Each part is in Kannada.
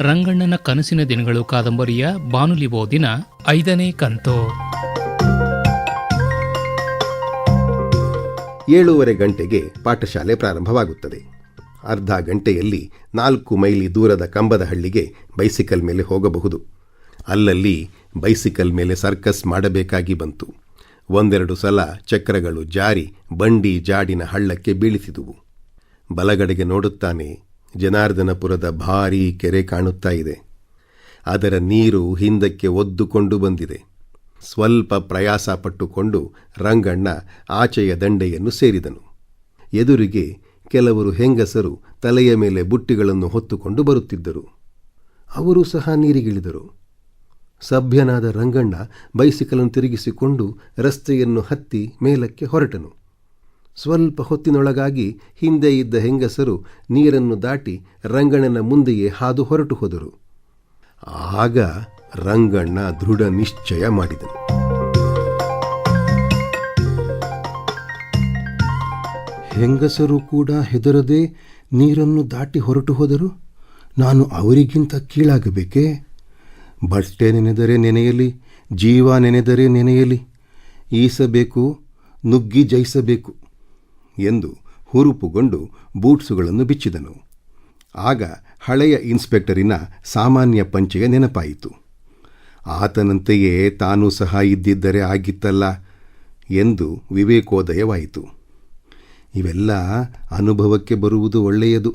ರಂಗಣ್ಣನ ಕನಸಿನ ದಿನಗಳು ಕಾದಂಬರಿಯ ಬಾನುಲಿ ಓದಿನ ಐದನೇ ಕಂತು. ಏಳೂವರೆ ಗಂಟೆಗೆ ಪಾಠಶಾಲೆ ಪ್ರಾರಂಭವಾಗುತ್ತದೆ. ಅರ್ಧ ಗಂಟೆಯಲ್ಲಿ ನಾಲ್ಕು ಮೈಲಿ ದೂರದ ಕಂಬದಹಳ್ಳಿಗೆ ಬೈಸಿಕಲ್ ಮೇಲೆ ಹೋಗಬಹುದು. ಅಲ್ಲಲ್ಲಿ ಬೈಸಿಕಲ್ ಮೇಲೆ ಸರ್ಕಸ್ ಮಾಡಬೇಕಾಗಿ ಬಂತು. ಒಂದೆರಡು ಸಲ ಚಕ್ರಗಳು ಜಾರಿ ಬಂಡಿ ಜಾಡಿನ ಹಳ್ಳಕ್ಕೆ ಬೀಳಿಸಿದುವು. ಬಲಗಡೆಗೆ ನೋಡುತ್ತಾನೆ ಜನಾರ್ದನಪುರದ ಭಾರೀ ಕೆರೆ ಕಾಣುತ್ತಾ ಇದೆ. ಅದರ ನೀರು ಹಿಂದಕ್ಕೆ ಒದ್ದುಕೊಂಡು ಬಂದಿದೆ. ಸ್ವಲ್ಪ ಪ್ರಯಾಸ ಪಟ್ಟುಕೊಂಡು ರಂಗಣ್ಣ ಆಚೆಯ ದಂಡೆಯನ್ನು ಸೇರಿದನು. ಎದುರಿಗೆ ಕೆಲವರು ಹೆಂಗಸರು ತಲೆಯ ಮೇಲೆ ಬುಟ್ಟಿಗಳನ್ನು ಹೊತ್ತುಕೊಂಡು ಬರುತ್ತಿದ್ದರು. ಅವರು ಸಹ ನೀರಿಗಿಳಿದರು. ಸಭ್ಯನಾದ ರಂಗಣ್ಣ ಬೈಸಿಕಲನ್ನು ತಿರುಗಿಸಿಕೊಂಡು ರಸ್ತೆಯನ್ನು ಹತ್ತಿ ಮೇಲಕ್ಕೆ ಹೊರಟನು. ಸ್ವಲ್ಪ ಹೊತ್ತಿನೊಳಗಾಗಿ ಹಿಂದೆ ಇದ್ದ ಹೆಂಗಸರು ನೀರನ್ನು ದಾಟಿ ರಂಗಣ್ಣನ ಮುಂದೆಯೇ ಹಾದು ಹೊರಟು ಹೋದರು. ಆಗ ರಂಗಣ್ಣ ದೃಢ ನಿಶ್ಚಯ ಮಾಡಿದನು. ಹೆಂಗಸರು ಕೂಡ ಹೆದರದೆ ನೀರನ್ನು ದಾಟಿ ಹೊರಟು ಹೋದರು. ನಾನು ಅವರಿಗಿಂತ ಕೀಳಾಗಬೇಕೇ? ಬಟ್ಟೆ ನೆನೆದರೆ ನೆನೆಯಲಿ, ಜೀವ ನೆನೆದರೆ ನೆನೆಯಲಿ, ಈಸಬೇಕು, ನುಗ್ಗಿ ಜಯಿಸಬೇಕು. ಎಂದು ಹುರುಪುಗೊಂಡು ಬೂಟ್ಸುಗಳನ್ನು ಬಿಚ್ಚಿದನು. ಆಗ ಹಳೆಯ ಇನ್ಸ್ಪೆಕ್ಟರಿನ ಸಾಮಾನ್ಯ ಪಂಚೆಯ ನೆನಪಾಯಿತು. ಆತನಂತೆಯೇ ತಾನೂ ಸಹ ಇದ್ದಿದ್ದರೆ ಆಗಿತ್ತಲ್ಲ ಎಂದು ವಿವೇಕೋದಯವಾಯಿತು. ಇವೆಲ್ಲ ಅನುಭವಕ್ಕೆ ಬರುವುದು ಒಳ್ಳೆಯದು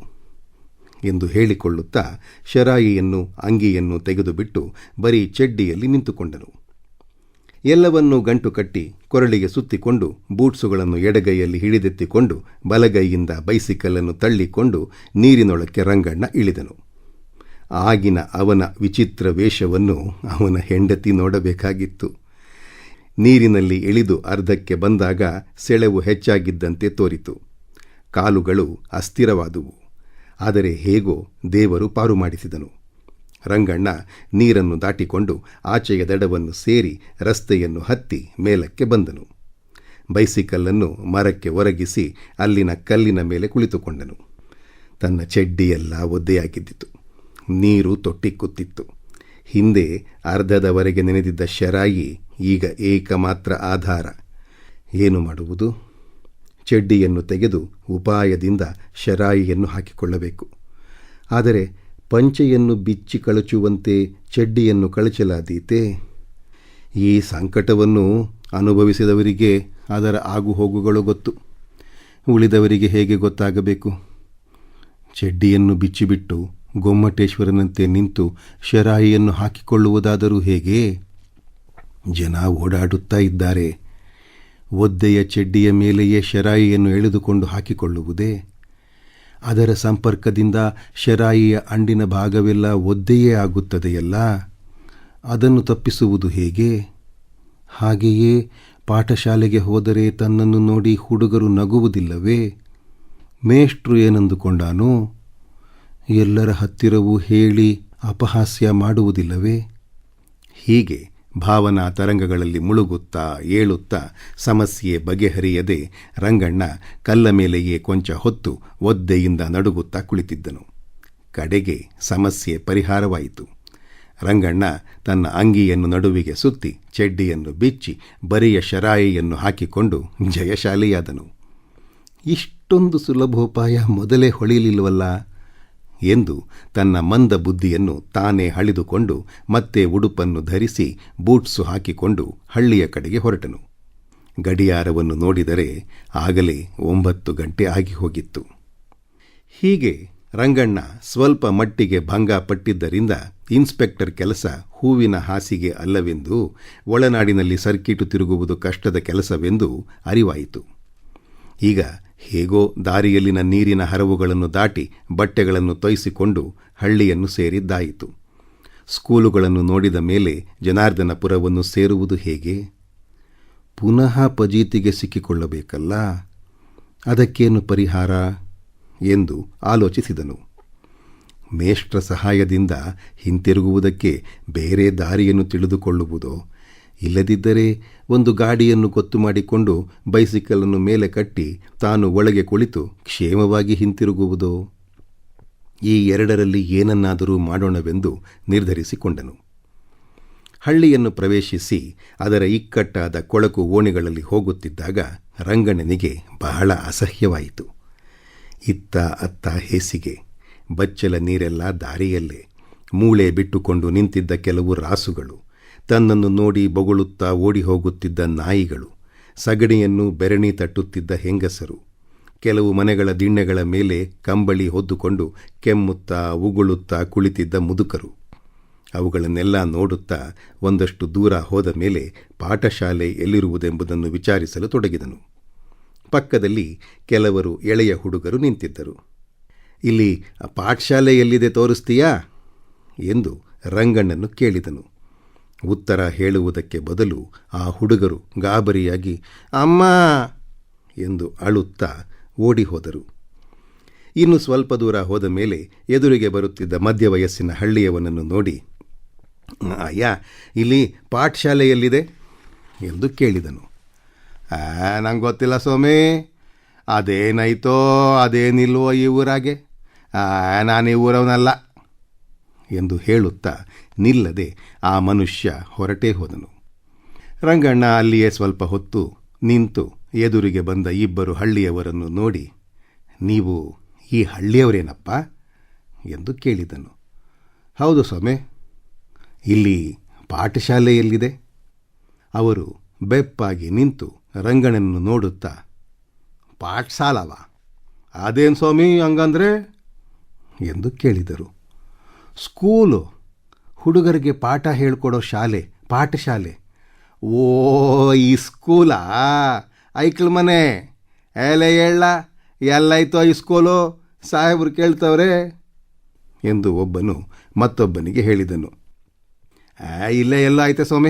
ಎಂದು ಹೇಳಿಕೊಳ್ಳುತ್ತಾ ಶರಾಯಿಯನ್ನು ಅಂಗಿಯನ್ನು ತೆಗೆದುಬಿಟ್ಟು ಬರೀ ಚೆಡ್ಡಿಯಲ್ಲಿ ನಿಂತುಕೊಂಡನು. ಎಲ್ಲವನ್ನೂ ಗಂಟು ಕಟ್ಟಿ ಕೊರಳಿಗೆ ಸುತ್ತಿಕೊಂಡು ಬೂಟ್ಸುಗಳನ್ನು ಎಡಗೈಯಲ್ಲಿ ಹಿಡಿದೆತ್ತಿಕೊಂಡು ಬಲಗೈಯಿಂದ ಬೈಸಿಕಲನ್ನು ತಳ್ಳಿಕೊಂಡು ನೀರಿನೊಳಕ್ಕೆ ರಂಗಣ್ಣ ಇಳಿದನು. ಆಗಿನ ಅವನ ವಿಚಿತ್ರ ವೇಷವನ್ನು ಅವನ ಹೆಂಡತಿ ನೋಡಬೇಕಾಗಿತ್ತು. ನೀರಿನಲ್ಲಿ ಇಳಿದು ಅರ್ಧಕ್ಕೆ ಬಂದಾಗ ಸೆಳೆವು ಹೆಚ್ಚಾಗಿದ್ದಂತೆ ತೋರಿತು. ಕಾಲುಗಳು ಅಸ್ಥಿರವಾದುವು. ಆದರೆ ಹೇಗೋ ದೇವರು ಪಾರು ಮಾಡಿಸಿದನು. ರಂಗಣ್ಣ ನೀರನ್ನು ದಾಟಿಕೊಂಡು ಆಚೆಯ ದಡವನ್ನು ಸೇರಿ ರಸ್ತೆಯನ್ನು ಹತ್ತಿ ಮೇಲಕ್ಕೆ ಬಂದನು. ಬೈಸಿಕಲ್ಲನ್ನು ಮರಕ್ಕೆ ಒರಗಿಸಿ ಅಲ್ಲಿನ ಕಲ್ಲಿನ ಮೇಲೆ ಕುಳಿತುಕೊಂಡನು. ತನ್ನ ಚೆಡ್ಡಿಯೆಲ್ಲ ಒದ್ದೆಯಾಗಿದ್ದಿತು. ನೀರು ತೊಟ್ಟಿಕ್ಕುತ್ತಿತ್ತು. ಹಿಂದೆ ಅರ್ಧದವರೆಗೆ ನೆನೆದಿದ್ದ ಶರಾಯಿ ಈಗ ಏಕಮಾತ್ರ ಆಧಾರ. ಏನು ಮಾಡುವುದು? ಚೆಡ್ಡಿಯನ್ನು ತೆಗೆದು ಉಪಾಯದಿಂದ ಶರಾಯಿಯನ್ನು ಹಾಕಿಕೊಳ್ಳಬೇಕು. ಆದರೆ ಪಂಚೆಯನ್ನು ಬಿಚ್ಚಿ ಕಳಚುವಂತೆ ಚಡ್ಡಿಯನ್ನು ಕಳಚಲಾದೀತೆ. ಈ ಸಂಕಟವನ್ನು ಅನುಭವಿಸಿದವರಿಗೆ ಅದರ ಆಗುಹೋಗುಗಳು ಗೊತ್ತು. ಉಳಿದವರಿಗೆ ಹೇಗೆ ಗೊತ್ತಾಗಬೇಕು? ಚಡ್ಡಿಯನ್ನು ಬಿಚ್ಚಿಬಿಟ್ಟು ಗೊಮ್ಮಟೇಶ್ವರನಂತೆ ನಿಂತು ಶರಾಯಿಯನ್ನು ಹಾಕಿಕೊಳ್ಳುವುದಾದರೂ ಹೇಗೆ? ಜನ ಓಡಾಡುತ್ತಾ ಇದ್ದಾರೆ. ಒದ್ದೆಯ ಚಡ್ಡಿಯ ಮೇಲೆಯೇ ಶರಾಯಿಯನ್ನು ಎಳೆದುಕೊಂಡು ಹಾಕಿಕೊಳ್ಳುವುದೇ ಅದರ ಸಂಪರ್ಕದಿಂದ ಶರಾಯಿಯ ಅಂಡಿನ ಭಾಗವೆಲ್ಲ ಒದ್ದೆಯೇ ಆಗುತ್ತದೆಯಲ್ಲ? ಅದನ್ನು ತಪ್ಪಿಸುವುದು ಹೇಗೆ? ಹಾಗೆಯೇ ಪಾಠಶಾಲೆಗೆ ಹೋದರೆ ತನ್ನನ್ನು ನೋಡಿ ಹುಡುಗರು ನಗುವುದಿಲ್ಲವೇ? ಮೇಷ್ಟ್ರು ಏನಂದುಕೊಂಡಾನು? ಎಲ್ಲರ ಹತ್ತಿರವೂ ಹೇಳಿ ಅಪಹಾಸ್ಯ ಮಾಡುವುದಿಲ್ಲವೇ? ಹೀಗೆ ಭಾವನಾ ತರಂಗಗಳಲ್ಲಿ ಮುಳುಗುತ್ತಾ ಏಳುತ್ತಾ ಸಮಸ್ಯೆ ಬಗೆಹರಿಯದೆ ರಂಗಣ್ಣ ಕಲ್ಲ ಮೇಲೆಯೇ ಕೊಂಚ ಹೊತ್ತು ಒದ್ದೆಯಿಂದ ನಡುಗುತ್ತಾ ಕುಳಿತಿದ್ದನು. ಕಡೆಗೆ ಸಮಸ್ಯೆ ಪರಿಹಾರವಾಯಿತು. ರಂಗಣ್ಣ ತನ್ನ ಅಂಗಿಯನ್ನು ನಡುವಿಗೆ ಸುತ್ತಿ ಚೆಡ್ಡಿಯನ್ನು ಬಿಚ್ಚಿ ಬರಿಯ ಶರಾಯಿಯನ್ನು ಹಾಕಿಕೊಂಡು ಜಯಶಾಲಿಯಾದನು. ಇಷ್ಟೊಂದು ಸುಲಭೋಪಾಯ ಮೊದಲೇ ಹೊಳಿಲಿಲ್ವಲ್ಲ ಎಂದು ತನ್ನ ಮಂದ ಬುದ್ಧಿಯನ್ನು ತಾನೇ ಹಳಿದುಕೊಂಡು ಮತ್ತೆ ಉಡುಪನ್ನು ಧರಿಸಿ ಬೂಟ್ಸು ಹಾಕಿಕೊಂಡು ಹಳ್ಳಿಯ ಕಡೆಗೆ ಹೊರಟನು. ಗಡಿಯಾರವನ್ನು ನೋಡಿದರೆ ಆಗಲೇ ಒಂಬತ್ತು ಗಂಟೆ ಆಗಿ ಹೋಗಿತ್ತು. ಹೀಗೆ ರಂಗಣ್ಣ ಸ್ವಲ್ಪ ಮಟ್ಟಿಗೆ ಭಂಗ ಪಟ್ಟಿದ್ದರಿಂದ ಇನ್ಸ್ಪೆಕ್ಟರ್ ಕೆಲಸ ಹೂವಿನ ಹಾಸಿಗೆ ಅಲ್ಲವೆಂದು, ಒಳನಾಡಿನಲ್ಲಿ ಸರ್ಕಿಟು ತಿರುಗುವುದು ಕಷ್ಟದ ಕೆಲಸವೆಂದು ಅರಿವಾಯಿತು. ಈಗ ಹೇಗೋ ದಾರಿಯಲ್ಲಿನ ನೀರಿನ ಹರವುಗಳನ್ನು ದಾಟಿ ಬಟ್ಟೆಗಳನ್ನು ತೊಯಿಸಿಕೊಂಡು ಹಳ್ಳಿಯನ್ನು ಸೇರಿದ್ದಾಯಿತು. ಸ್ಕೂಲುಗಳನ್ನು ನೋಡಿದ ಮೇಲೆ ಜನಾರ್ದನಪುರವನ್ನು ಸೇರುವುದು ಹೇಗೆ? ಪುನಃ ಪಜೀತಿಗೆ ಸಿಕ್ಕಿಕೊಳ್ಳಬೇಕಲ್ಲ? ಅದಕ್ಕೇನು ಪರಿಹಾರ? ಎಂದು ಆಲೋಚಿಸಿದನು. ಮೇಷ್ಟ್ರ ಸಹಾಯದಿಂದ ಹಿಂತಿರುಗುವುದಕ್ಕೆ ಬೇರೆ ದಾರಿಯನ್ನು ತಿಳಿದುಕೊಳ್ಳುವುದೋ? ಇಲ್ಲದಿದ್ದರೆ ಒಂದು ಗಾಡಿಯನ್ನು ಗೊತ್ತು ಮಾಡಿಕೊಂಡು ಬೈಸಿಕಲನ್ನು ಮೇಲೆ ಕಟ್ಟಿ ತಾನು ಒಳಗೆ ಕುಳಿತು ಕ್ಷೇಮವಾಗಿ ಹಿಂತಿರುಗುವುದು. ಈ ಎರಡರಲ್ಲಿ ಏನನ್ನಾದರೂ ಮಾಡೋಣವೆಂದು ನಿರ್ಧರಿಸಿಕೊಂಡನು. ಹಳ್ಳಿಯನ್ನು ಪ್ರವೇಶಿಸಿ ಅದರ ಇಕ್ಕಟ್ಟಾದ ಕೊಳಕು ಓಣಿಗಳಲ್ಲಿ ಹೋಗುತ್ತಿದ್ದಾಗ ರಂಗಣ್ಣನಿಗೆ ಬಹಳ ಅಸಹ್ಯವಾಯಿತು. ಇತ್ತ ಅತ್ತ ಹೇಸಿಗೆ, ಬಚ್ಚಲ ನೀರೆಲ್ಲ ದಾರಿಯಲ್ಲೇ, ಮೂಳೆ ಬಿಟ್ಟುಕೊಂಡು ನಿಂತಿದ್ದ ಕೆಲವು ರಾಸುಗಳು. ತನ್ನನ್ನು ನೋಡಿ ಬೊಗಳುತ್ತಾ ಓಡಿ ಹೋಗುತ್ತಿದ್ದ ನಾಯಿಗಳು, ಸಗಣಿಯನ್ನು ಬೆರಣಿ ತಟ್ಟುತ್ತಿದ್ದ ಹೆಂಗಸರು, ಕೆಲವು ಮನೆಗಳ ದಿಣ್ಣೆಗಳ ಮೇಲೆ ಕಂಬಳಿ ಹೊದ್ದುಕೊಂಡು ಕೆಮ್ಮುತ್ತಾ ಉಗುಳುತ್ತಾ ಕುಳಿತಿದ್ದ ಮುದುಕರು. ಅವುಗಳನ್ನೆಲ್ಲ ನೋಡುತ್ತಾ ಒಂದಷ್ಟು ದೂರ ಹೋದ ಮೇಲೆ ಪಾಠಶಾಲೆ ಎಲ್ಲಿರುವುದೆಂಬುದನ್ನು ವಿಚಾರಿಸಲು ತೊಡಗಿದನು. ಪಕ್ಕದಲ್ಲಿ ಕೆಲವರು ಎಳೆಯ ಹುಡುಗರು ನಿಂತಿದ್ದರು. ಇಲ್ಲಿ ಪಾಠಶಾಲೆ ಎಲ್ಲಿದೆ ತೋರಿಸ್ತೀಯಾ? ಎಂದು ರಂಗಣ್ಣನ್ನು ಕೇಳಿದನು. ಉತ್ತರ ಹೇಳುವುದಕ್ಕೆ ಬದಲು ಆ ಹುಡುಗರು ಗಾಬರಿಯಾಗಿ, ಅಮ್ಮ! ಎಂದು ಅಳುತ್ತಾ ಓಡಿ ಹೋದರು ಇನ್ನು ಸ್ವಲ್ಪ ದೂರ ಹೋದ ಮೇಲೆ ಎದುರಿಗೆ ಬರುತ್ತಿದ್ದ ಮಧ್ಯವಯಸ್ಸಿನ ಹಳ್ಳಿಯವನನ್ನು ನೋಡಿ, ಅಯ್ಯ, ಇಲ್ಲಿ ಪಾಠಶಾಲೆಯಲ್ಲಿದೆ? ಎಂದು ಕೇಳಿದನು. ನಂಗೆ ಗೊತ್ತಿಲ್ಲ ಸ್ವಾಮಿ. ಅದೇನಾಯ್ತೋ ಅದೇನಿಲ್ವೋ ಈ ಊರಾಗೆ. ನಾನು ಈ ಊರವನಲ್ಲ. ಎಂದು ಹೇಳುತ್ತಾ ನಿಲ್ಲದೆ ಆ ಮನುಷ್ಯ ಹೊರಟೇ ಹೋದನು. ರಂಗಣ್ಣ ಅಲ್ಲಿಯೇ ಸ್ವಲ್ಪ ಹೊತ್ತು ನಿಂತು ಎದುರಿಗೆ ಬಂದ ಇಬ್ಬರು ಹಳ್ಳಿಯವರನ್ನು ನೋಡಿ, ನೀವು ಈ ಹಳ್ಳಿಯವರೇನಪ್ಪ? ಎಂದು ಕೇಳಿದನು. ಹೌದು ಸ್ವಾಮಿ, ಇಲ್ಲಿ ಪಾಠಶಾಲೆ ಎಲ್ಲಿದೆ ಅವರು ಬೆಪ್ಪಾಗಿ ನಿಂತು ರಂಗಣ್ಣನ್ನು ನೋಡುತ್ತಾ, ಪಾಠಶಾಲವ? ಅದೇನು ಸ್ವಾಮಿ ಹಂಗಂದ್ರೆ? ಎಂದು ಕೇಳಿದರು. ಸ್ಕೂಲು ಹುಡುಗರಿಗೆ ಪಾಠ ಹೇಳ್ಕೊಡೋ ಶಾಲೆ, ಪಾಠಶಾಲೆ. ಓ, ಈ ಸ್ಕೂಲಾ? ಐಕ್ಳ ಮನೆ. ಎಲೆ ಹೇಳ ಎಲ್ಲಾಯ್ತೋ ಈ ಸ್ಕೂಲು? ಸಾಹೇಬ್ರು ಕೇಳ್ತವ್ರೆ ಎಂದು ಒಬ್ಬನು ಮತ್ತೊಬ್ಬನಿಗೆ ಹೇಳಿದನು. ಇಲ್ಲೇ ಎಲ್ಲ ಆಯ್ತ ಸ್ವಾಮಿ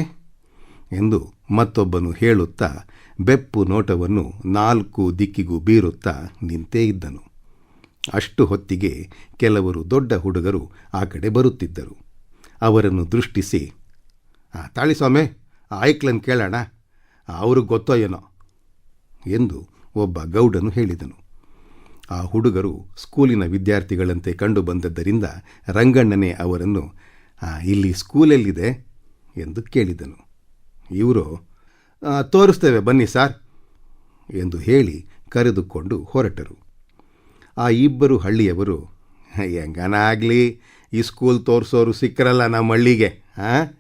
ಎಂದು ಮತ್ತೊಬ್ಬನು ಹೇಳುತ್ತಾ ಬೆಪ್ಪು ನೋಟವನ್ನು ನಾಲ್ಕು ದಿಕ್ಕಿಗೂ ಬೀರುತ್ತಾ ನಿಂತೇ ಇದ್ದನು. ಅಷ್ಟು ಹೊತ್ತಿಗೆ ಕೆಲವರು ದೊಡ್ಡ ಹುಡುಗರು ಆ ಕಡೆ ಬರುತ್ತಿದ್ದರು. ಅವರನ್ನು ದೃಷ್ಟಿಸಿ ತಾಳಿ ಸ್ವಾಮಿ ಆ ಐಕ್ಲನ್ ಕೇಳೋಣ. ಅವ್ರಿಗೆ ಗೊತ್ತೋ ಏನೋ? ಎಂದು ಒಬ್ಬ ಗೌಡನು ಹೇಳಿದನು. ಆ ಹುಡುಗರು ಸ್ಕೂಲಿನ ವಿದ್ಯಾರ್ಥಿಗಳಂತೆ ಕಂಡು ಬಂದದ್ದರಿಂದ ರಂಗಣ್ಣನೇ ಅವರನ್ನು "ಆ, ಇಲ್ಲಿ ಸ್ಕೂಲಲ್ಲಿದೆ? ಎಂದು ಕೇಳಿದನು. ಇವರು "ಆ, ತೋರಿಸ್ತೇವೆ ಬನ್ನಿ ಸಾರ್ ಎಂದು ಹೇಳಿ ಕರೆದುಕೊಂಡು ಹೊರಟರು. ಆ ಇಬ್ಬರು ಹಳ್ಳಿಯವರು ಹೆಂಗನಾಗಲಿ? ಈ ಸ್ಕೂಲ್ ತೋರಿಸೋರು ಸಿಕ್ಕರಲ್ಲ ನಮ್ಮ ಹಳ್ಳಿಗೆ ಹಾಂ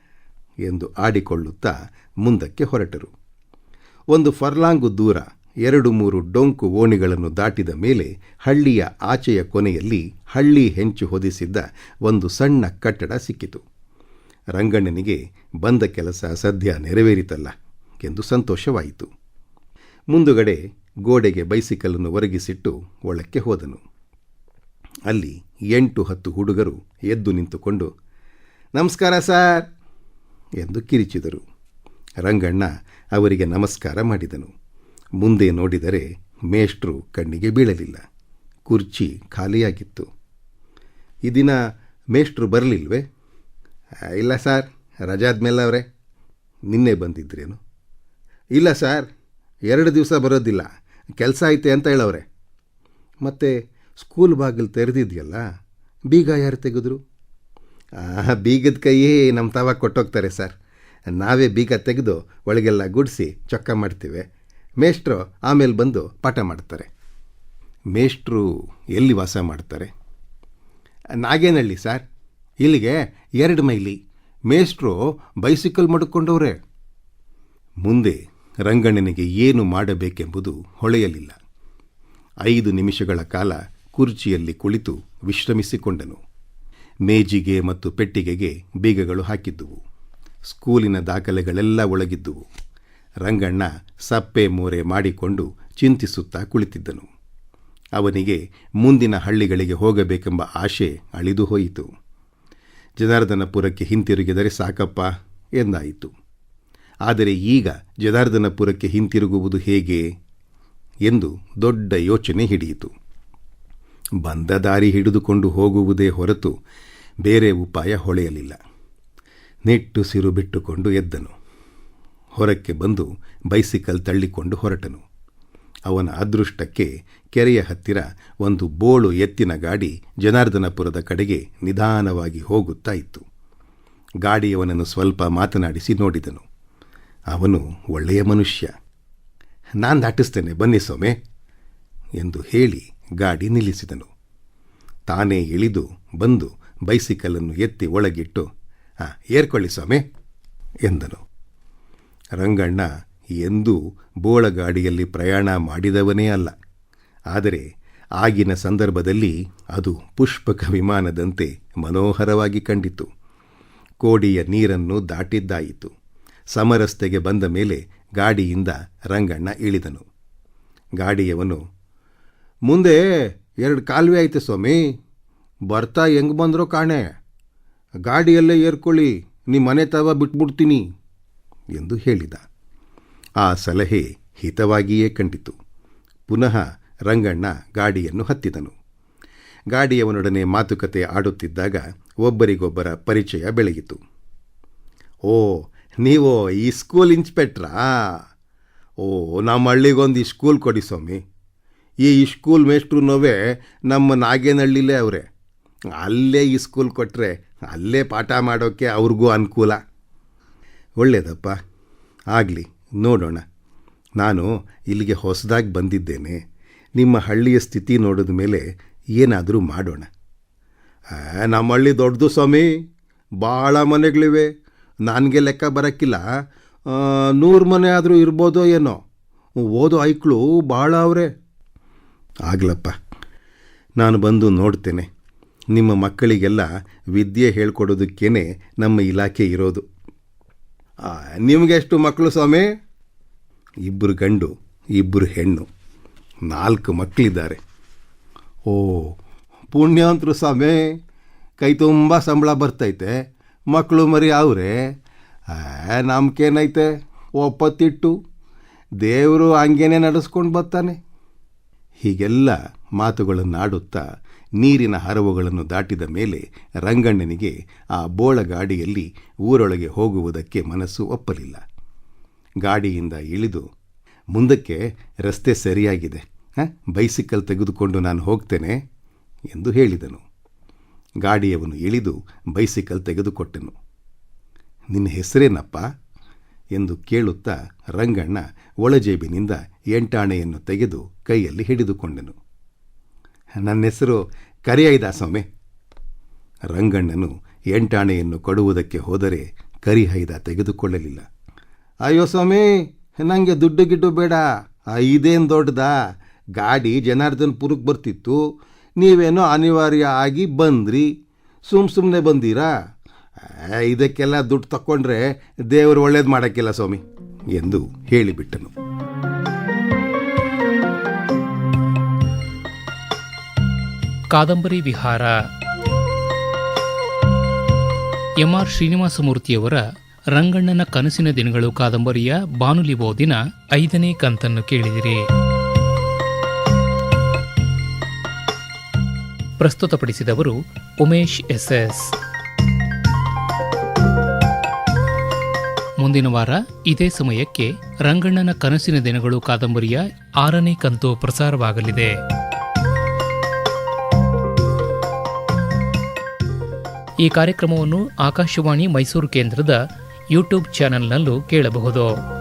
ಎಂದು ಆಡಿಕೊಳ್ಳುತ್ತಾ ಮುಂದಕ್ಕೆ ಹೊರಟರು. ಒಂದು ಫರ್ಲಾಂಗು ದೂರ ಎರಡು ಮೂರು ಡೊಂಕು ಓಣಿಗಳನ್ನು ದಾಟಿದ ಮೇಲೆ ಹಳ್ಳಿಯ ಆಚೆಯ ಕೊನೆಯಲ್ಲಿ ಹಳ್ಳಿ ಹೆಂಚು ಹೊದಿಸಿದ್ದ ಒಂದು ಸಣ್ಣ ಕಟ್ಟಡ ಸಿಕ್ಕಿತು. ರಂಗಣ್ಣನಿಗೆ, ಬಂದ ಕೆಲಸ ಸದ್ಯ ನೆರವೇರಿತಲ್ಲ ಎಂದು ಸಂತೋಷವಾಯಿತು. ಮುಂದುಗಡೆ ಗೋಡೆಗೆ ಬೈಸಿಕಲನ್ನು ಒರಗಿಸಿಟ್ಟು ಒಳಕ್ಕೆ ಹೋದನು. ಅಲ್ಲಿ ಎಂಟು ಹತ್ತು ಹುಡುಗರು ಎದ್ದು ನಿಂತುಕೊಂಡು ನಮಸ್ಕಾರ ಸರ್ ಎಂದು ಕಿರಿಚಿದರು. ರಂಗಣ್ಣ ಅವರಿಗೆ ನಮಸ್ಕಾರ ಮಾಡಿದನು. ಮುಂದೆ ನೋಡಿದರೆ ಮೇಷ್ಟ್ರು ಕಣ್ಣಿಗೆ ಬೀಳಲಿಲ್ಲ. ಕುರ್ಚಿ ಖಾಲಿಯಾಗಿತ್ತು. ಈ ದಿನ ಮೇಷ್ಟ್ರು ಬರಲಿಲ್ವೇ? "ಆ, ಇಲ್ಲ ಸರ್ ರಜಾದ್ಮೇಲೆ ಅವರೇ. ನಿನ್ನೆ ಬಂದಿದ್ರೇನು? ಇಲ್ಲ ಸರ್ ಎರಡು ದಿವಸ ಬರೋದಿಲ್ಲ. ಕೆಲಸ ಐತೆ ಅಂತ ಹೇಳವ್ರೆ. ಮತ್ತು ಸ್ಕೂಲ್ ಬಾಗಿಲು ತೆರೆದಿದೆಯಲ್ಲ, ಬೀಗ ಯಾರು ತೆಗೆದ್ರು? ಬೀಗದ ಕೈಯೇ ನಮ್ಮ ತಾವ ಕೊಟ್ಟೋಗ್ತಾರೆ ಸರ್. ನಾವೇ ಬೀಗ ತೆಗೆದು ಒಳಗೆಲ್ಲ ಗುಡಿಸಿ ಚೊಕ್ಕ ಮಾಡ್ತೀವಿ. ಮೇಷ್ಟ್ರು ಆಮೇಲೆ ಬಂದು ಪಾಠ ಮಾಡ್ತಾರೆ. ಮೇಷ್ಟ್ರು ಎಲ್ಲಿ ವಾಸ ಮಾಡ್ತಾರೆ? ನಾಗೇನಹಳ್ಳಿ ಸರ್, ಇಲ್ಲಿಗೆ ಎರಡು ಮೈಲಿ. ಮೇಷ್ಟ್ರು ಬೈಸಿಕಲ್ ಮಡ್ಕೊಂಡವ್ರೆ. ಮುಂದೆ ರಂಗಣ್ಣನಿಗೆ ಏನು ಮಾಡಬೇಕೆಂಬುದು ಹೊಳೆಯಲಿಲ್ಲ. ಐದು ನಿಮಿಷಗಳ ಕಾಲ ಕುರ್ಚಿಯಲ್ಲಿ ಕುಳಿತು ವಿಶ್ರಮಿಸಿಕೊಂಡನು. ಮೇಜಿಗೆ ಮತ್ತು ಪೆಟ್ಟಿಗೆಗೆ ಬೀಗಗಳು ಹಾಕಿದ್ದುವು. ಸ್ಕೂಲಿನ ದಾಖಲೆಗಳೆಲ್ಲ ಒಳಗಿದ್ದುವು. ರಂಗಣ್ಣ ಸಪ್ಪೆ ಮೋರೆ ಮಾಡಿಕೊಂಡು ಚಿಂತಿಸುತ್ತಾ ಕುಳಿತಿದ್ದನು. ಅವನಿಗೆ ಮುಂದಿನ ಹಳ್ಳಿಗಳಿಗೆ ಹೋಗಬೇಕೆಂಬ ಆಶೆ ಅಳಿದು ಹೋಯಿತು ಜನಾರ್ದನಪುರಕ್ಕೆ ಹಿಂತಿರುಗಿದರೆ ಸಾಕಪ್ಪ ಎಂದಾಯಿತು. ಆದರೆ ಈಗ ಜನಾರ್ದನಪುರಕ್ಕೆ ಹಿಂತಿರುಗುವುದು ಹೇಗೆ ಎಂದು ದೊಡ್ಡ ಯೋಚನೆ ಹಿಡಿಯಿತು. ಬಂದ ದಾರಿ ಹಿಡಿದುಕೊಂಡು ಹೋಗುವುದೇ ಹೊರತು ಬೇರೆ ಉಪಾಯ ಹೊಳೆಯಲಿಲ್ಲ. ನಿಟ್ಟುಸಿರು ಬಿಟ್ಟುಕೊಂಡು ಎದ್ದನು. ಹೊರಕ್ಕೆ ಬಂದು ಬೈಸಿಕಲ್ ತಳ್ಳಿಕೊಂಡು ಹೊರಟನು. ಅವನ ಅದೃಷ್ಟಕ್ಕೆ ಕೆರೆಯ ಹತ್ತಿರ ಒಂದು ಬೋಳು ಎತ್ತಿನ ಗಾಡಿ ಜನಾರ್ದನಪುರದ ಕಡೆಗೆ ನಿಧಾನವಾಗಿ ಹೋಗುತ್ತಾ ಇತ್ತು. ಗಾಡಿಯವನನ್ನು ಸ್ವಲ್ಪ ಮಾತನಾಡಿಸಿ ನೋಡಿದನು. ಅವನು ಒಳ್ಳೆಯ ಮನುಷ್ಯ. ನಾನು ದಾಟಿಸ್ತೇನೆ, ಬನ್ನಿ ಸೋಮೆ ಎಂದು ಹೇಳಿ ಗಾಡಿ ನಿಲ್ಲಿಸಿದನು. ತಾನೇ ಇಳಿದು ಬಂದು ಬೈಸಿಕಲನ್ನು ಎತ್ತಿ ಒಳಗಿಟ್ಟು ಹಾಂ ಏರ್ಕೊಳ್ಳಿ ಸ್ವಾಮಿ ಎಂದನು. ರಂಗಣ್ಣ ಎಂದೂ ಬೋಳಗಾಡಿಯಲ್ಲಿ ಪ್ರಯಾಣ ಮಾಡಿದವನೇ ಅಲ್ಲ. ಆದರೆ ಆಗಿನ ಸಂದರ್ಭದಲ್ಲಿ ಅದು ಪುಷ್ಪಕ ವಿಮಾನದಂತೆ ಮನೋಹರವಾಗಿ ಕಂಡಿತು. ಕೋಡಿಯ ನೀರನ್ನು ದಾಟಿದ್ದಾಯಿತು. ಸಮರಸ್ತೆಗೆ ಬಂದ ಮೇಲೆ ಗಾಡಿಯಿಂದ ರಂಗಣ್ಣ ಇಳಿದನು. ಗಾಡಿಯವನು, ಮುಂದೆ ಎರಡು ಕಾಲುವೆ ಐತೆ ಸ್ವಾಮಿ. ಬರ್ತಾ ಹೆಂಗೆ ಬಂದರೋ ಕಾಣೆ. ಗಾಡಿಯಲ್ಲೇ ಏರ್ಕೊಳ್ಳಿ. ನಿಮ್ಮ ಮನೆ ತವ ಬಿಟ್ಬಿಡ್ತೀನಿ. ಎಂದು ಹೇಳಿದ. ಆ ಸಲಹೆ ಹಿತವಾಗಿಯೇ ಕಂಡಿತು. ಪುನಃ ರಂಗಣ್ಣ ಗಾಡಿಯನ್ನು ಹತ್ತಿದನು. ಗಾಡಿಯವನೊಡನೆ ಮಾತುಕತೆ ಆಡುತ್ತಿದ್ದಾಗ ಒಬ್ಬರಿಗೊಬ್ಬರ ಪರಿಚಯ ಬೆಳೆಯಿತು. ಓ ನೀವು, ಈ ಸ್ಕೂಲ್ ಇನ್ಸ್ಪೆಕ್ಟ್ರಾ ಓ, ನಮ್ಮ ಹಳ್ಳಿಗೊಂದು ಈ ಸ್ಕೂಲ್ ಕೊಡಿ ಸ್ವಾಮಿ. ಈ ಸ್ಕೂಲ್ ಮೇಷ್ಟ್ರು ನೋವೇ ನಮ್ಮ ನಾಗೇನಹಳ್ಳಿಲೇ ಅವರೇ. ಅಲ್ಲೇ ಈ ಸ್ಕೂಲ್ ಕೊಟ್ಟರೆ ಅಲ್ಲೇ ಪಾಠ ಮಾಡೋಕ್ಕೆ ಅವ್ರಿಗೂ ಅನುಕೂಲ. ಒಳ್ಳೆಯದಪ್ಪ ಆಗಲಿ, ನೋಡೋಣ. ನಾನು ಇಲ್ಲಿಗೆ ಹೊಸದಾಗಿ ಬಂದಿದ್ದೇನೆ. ನಿಮ್ಮ ಹಳ್ಳಿಯ ಸ್ಥಿತಿ ನೋಡಿದ ಮೇಲೆ ಏನಾದರೂ ಮಾಡೋಣ. ನಮ್ಮ ಹಳ್ಳಿ ದೊಡ್ಡದು ಸ್ವಾಮಿ. ಭಾಳ ಮನೆಗಳಿವೆ. ನನಗೆ ಲೆಕ್ಕ ಬರೋಕ್ಕಿಲ್ಲ ನೂರು ಮನೆ ಆದರೂ ಇರ್ಬೋದೋ ಏನೋ. ಓದೋ ಐಕ್ಳು ಭಾಳ ಅವರೇ. ಆಗ್ಲಪ್ಪ. ನಾನು ಬಂದು ನೋಡ್ತೇನೆ. ನಿಮ್ಮ ಮಕ್ಕಳಿಗೆಲ್ಲ ವಿದ್ಯೆ ಹೇಳ್ಕೊಡೋದಕ್ಕೇನೆ ನಮ್ಮ ಇಲಾಖೆ ಇರೋದು. ನಿಮಗೆಷ್ಟು ಮಕ್ಕಳು ಸ್ವಾಮಿ? ಇಬ್ಬರು ಗಂಡು ಇಬ್ಬರು ಹೆಣ್ಣು. ನಾಲ್ಕು ಮಕ್ಕಳಿದ್ದಾರೆ ಓ, ಪುಣ್ಯಾಂತರು ಸ್ವಾಮಿ. ಕೈ ತುಂಬ ಸಂಬಳ ಬರ್ತೈತೆ. ಮಕ್ಕಳು ಮರಿ ಅವರೇ. ನಮ್ಗೇನೈತೆ ಒಪ್ಪತ್ತಿಟ್ಟು. ದೇವರು ಹಂಗೇನೆ ನಡೆಸ್ಕೊಂಡು ಬರ್ತಾನೆ. ಹೀಗೆಲ್ಲ ಮಾತುಗಳನ್ನಾಡುತ್ತಾ ನೀರಿನ ಹರವುಗಳನ್ನು ದಾಟಿದ ಮೇಲೆ ರಂಗಣ್ಣನಿಗೆ ಆ ಬೋಳ ಗಾಡಿಯಲ್ಲಿ ಊರೊಳಗೆ ಹೋಗುವುದಕ್ಕೆ ಮನಸ್ಸು ಒಪ್ಪಲಿಲ್ಲ. ಗಾಡಿಯಿಂದ ಇಳಿದು, ಮುಂದಕ್ಕೆ ರಸ್ತೆ ಸರಿಯಾಗಿದೆ? ಬೈಸಿಕಲ್ ತೆಗೆದುಕೊಂಡು ನಾನು ಹೋಗ್ತೇನೆ ಎಂದು ಹೇಳಿದನು. ಗಾಡಿಯವನು ಇಳಿದು ಬೈಸಿಕಲ್ ತೆಗೆದುಕೊಟ್ಟನು. ನಿನ್ನ ಹೆಸರೇನಪ್ಪ? ಎಂದು ಕೇಳುತ್ತಾ ರಂಗಣ್ಣ ಒಳಜೇಬಿನಿಂದ ಎಂಟಾಣೆಯನ್ನು ತೆಗೆದು ಕೈಯಲ್ಲಿ ಹಿಡಿದುಕೊಂಡನು. ನನ್ನ ಹೆಸರು ಕರಿಯೈದ ಸ್ವಾಮಿ ರಂಗಣ್ಣನು ಎಂಟಾಣೆಯನ್ನು ಕೊಡುವುದಕ್ಕೆ ಹೋದರೆ ಕರಿಹೈದ ತೆಗೆದುಕೊಳ್ಳಲಿಲ್ಲ. ಅಯ್ಯೋ ಸ್ವಾಮಿ ನನಗೆ ದುಡ್ಡು ಗಿಡ್ಡು ಬೇಡ. ಇದೇನು ದೊಡ್ಡದಾ? ಗಾಡಿ ಜನಾರ್ದನ್ಪುರಕ್ಕೆ ಬರ್ತಿತ್ತು. ನೀವೇನೋ ಅನಿವಾರ್ಯ ಆಗಿ ಬಂದ್ರಿ. ಸುಮ್ ಸುಮ್ಮನೆ ಬಂದೀರಾ? ಇದಕ್ಕೆಲ್ಲ ದುಡ್ಡು ತಕ್ಕೊಂಡ್ರೆ ದೇವರು ಒಳ್ಳೇದು ಮಾಡೋಕ್ಕಿಲ್ಲ ಸ್ವಾಮಿ, ಎಂದು ಹೇಳಿಬಿಟ್ಟನು. ಕಾದಂಬರಿ ವಿಹಾರ. ಎಂಆರ್ ಶ್ರೀನಿವಾಸಮೂರ್ತಿಯವರ ರಂಗಣ್ಣನ ಕನಸಿನ ದಿನಗಳು ಕಾದಂಬರಿಯ ಬಾನುಲಿ ದಿನ ಐದನೇ ಕಂತನ್ನು ಕೇಳಿದಿರಿ. ಪ್ರಸ್ತುತಪಡಿಸಿದವರು ಉಮೇಶ್ ಎಸ್ಎಸ್. ಮುಂದಿನ ವಾರ ಇದೇ ಸಮಯಕ್ಕೆ ರಂಗಣ್ಣನ ಕನಸಿನ ದಿನಗಳು ಕಾದಂಬರಿಯ ಆರನೇ ಕಂತು ಪ್ರಸಾರವಾಗಲಿದೆ. ಈ ಕಾರ್ಯಕ್ರಮವನ್ನು ಆಕಾಶವಾಣಿ ಮೈಸೂರು ಕೇಂದ್ರದ ಯೂಟ್ಯೂಬ್ ಚಾನೆಲ್ನಲ್ಲೂ ಕೇಳಬಹುದು.